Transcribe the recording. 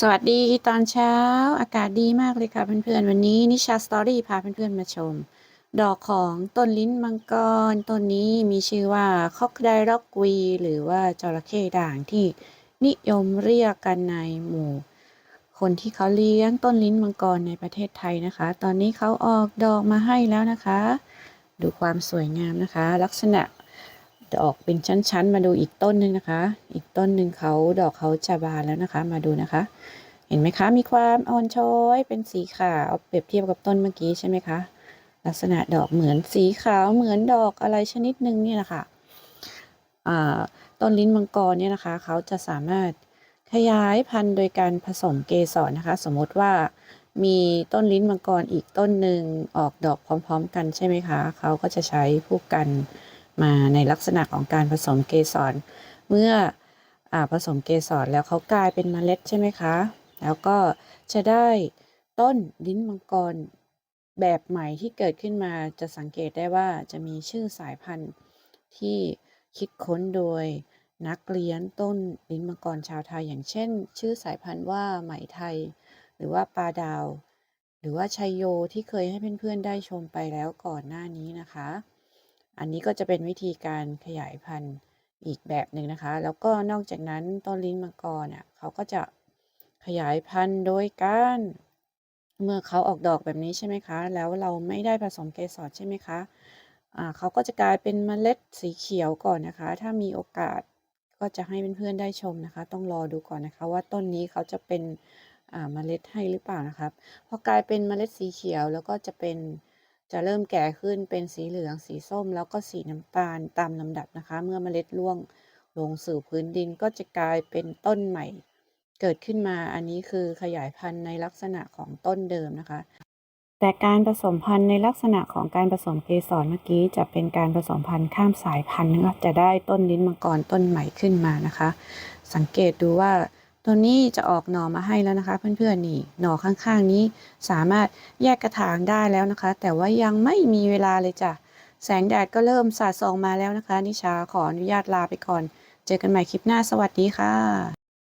สวัสดีตอนเช้าอากาศดีมากเลยค่ะเพื่อนๆ วันนี้นิชาสตอรี่พาเพื่อนๆมาชม ดอกของต้นลิ้นมังกรต้นนี้มีชื่อว่าคอกไดร็อกวีหรือว่าจระเข้ด่างที่นิยมเรียกกันในหมู่ คนที่เขาเลี้ยงต้นลิ้นมังกรในประเทศไทยนะคะ ตอนนี้เขาออกดอกมาให้แล้วนะคะ ดูความสวยงามนะคะ ลักษณะ ดอกเป็นชั้น ๆ มาดูอีกต้นหนึ่งนะคะ อีกต้นหนึ่งเขาดอกเขาจะบานแล้วนะคะ มาดูนะคะ เห็นไหมคะ มีความอ่อนช้อยเป็นสีขาวเปรียบเทียบกับต้นเมื่อกี้ใช่ไหมคะ ลักษณะดอกเหมือนสีขาวเหมือนดอกอะไรชนิดหนึ่งเนี่ยนะคะต้นลิ้นมังกรเนี่ยนะคะ เขาจะสามารถขยายพันธุ์โดยการผสมเกสรนะคะ สมมติว่ามีต้นลิ้นมังกรอีกต้นหนึ่งออกดอกพร้อม ๆ กันใช่ไหมคะ เขาก็จะใช้ผู้กัน มาในลักษณะของการผสมเกสร เมื่ออผสมเกสรแล้วเขากลายเป็นเมล็ดใช่ไหมคะ แล้วก็จะได้ต้นลิ้นมังกรแบบใหม่ที่เกิดขึ้นมาจะสังเกตได้ว่าจะมีชื่อสายพันธุ์ที่คิดค้นโดยนักเลี้ยงต้นลิ้นมังกรชาวไทย อย่างเช่น ชื่อสายพันธุ์ว่าไหมไทย หรือว่าปลาดาว หรือว่าชัยโยที่เคยให้เพื่อนๆได้ชมไปแล้วก่อนหน้านี้นะคะ อันนี้ก็จะเป็นวิธีการขยายพันธุ์อีกแบบหนึ่งนะคะ แล้วก็นอกจากนั้นต้นลิ้นมังกรเนี่ยเขาก็จะขยายพันธุ์โดยการเมื่อเขาออกดอกแบบนี้ใช่ไหมคะ แล้วเราไม่ได้ผสมเกสรใช่ไหมคะอ่าเขาก็จะกลายเป็นเมล็ดสีเขียวก่อนนะคะ ถ้ามีโอกาสก็จะให้เพื่อนๆได้ชมนะคะ ต้องรอดูก่อนนะคะ ว่าต้นนี้เขาจะเป็นเมล็ดให้หรือเปล่านะครับ พอกลายเป็นเมล็ดสีเขียวแล้วก็จะเป็น จะเริ่มแก่ขึ้นเป็นสีเหลือง สีส้ม แล้วก็สีน้ำตาลตามลำดับนะคะ เมื่อเมล็ดร่วงลงสู่พื้นดินก็จะกลายเป็นต้นใหม่ เกิดขึ้นมาอันนี้คือขยายพันธุ์ในลักษณะของต้นเดิมนะคะ แต่การผสมพันธุ์ในลักษณะของการผสมเกสรเมื่อกี้ จะเป็นการผสมพันธุ์ข้ามสายพันธุ์นะจะได้ต้นลิ้นมังกรต้นใหม่ขึ้นมานะคะ สังเกตดูว่า ตัวนี้จะออกหน่อมาให้แล้วนะคะ เพื่อนๆนี่หน่อข้างๆนี้สามารถแยกกระถางได้แล้วนะคะ แต่ว่ายังไม่มีเวลาเลยจ้ะแสงแดดก็เริ่มสาดส่องมาแล้วนะคะ นิชาขออนุญาตลาไปก่อน เจอกันใหม่คลิปหน้าสวัสดีค่ะ